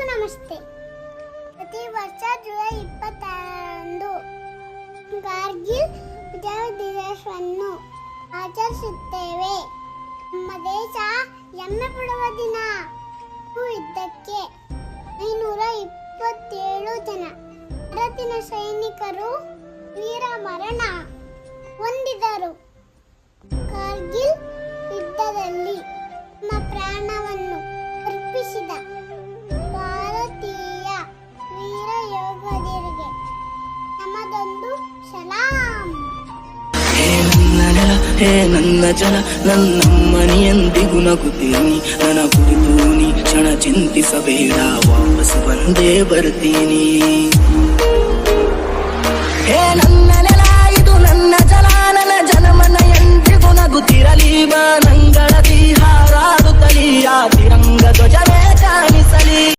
ಎಲ್ಲರಿಗೂ ನಮಸ್ತೆ. ಪ್ರತಿ ವರ್ಷ ಜುಲೈ ಇಪ್ಪತ್ತಾರರಂದು ಕಾರ್ಗಿಲ್ ವಿಜಯ ದಿವಸವನ್ನು ಆಚರಿಸುತ್ತೇವೆ. ನಮ್ಮ ದೇಶ ಹೆಮ್ಮೆ ಪಡುವ ದಿನ. ಇದ್ದಕ್ಕೆ ಐನೂರ ಇಪ್ಪತ್ತೇಳು ಜನ ಭಾರತಿನ ಸೈನಿಕರು ವೀರ ಮರಣ ಹೊಂದಿದರು. ನೆಲ ಹೇ ನನ್ನ ಜಲ ನನ್ನಮ್ಮನಿಯಂದಿಗೂ ನಗುತ್ತೀನಿ ನನ್ನ ಕುರಿತು ನೀ ಕ್ಷಣ ಚಿಂತಿಸಬೇಡ ವಾಪಸ್ ಬಂದೇ ಬರ್ತೀನಿ ಹೇ ನನ್ನ ನೆಲ ಇದು ನನ್ನ ಜಲ ನನ್ನ ಜನಮನ ಎಂದಿಗೂ ನಗುತ್ತಿರಲಿ ಬಾ ನಂಗಳದಿ ಹಾರಾಡುತ್ತಲಿ ಆ ತಿರಂಗ ಧ್ವಜವೇ ಕಾಣಿಸಲಿ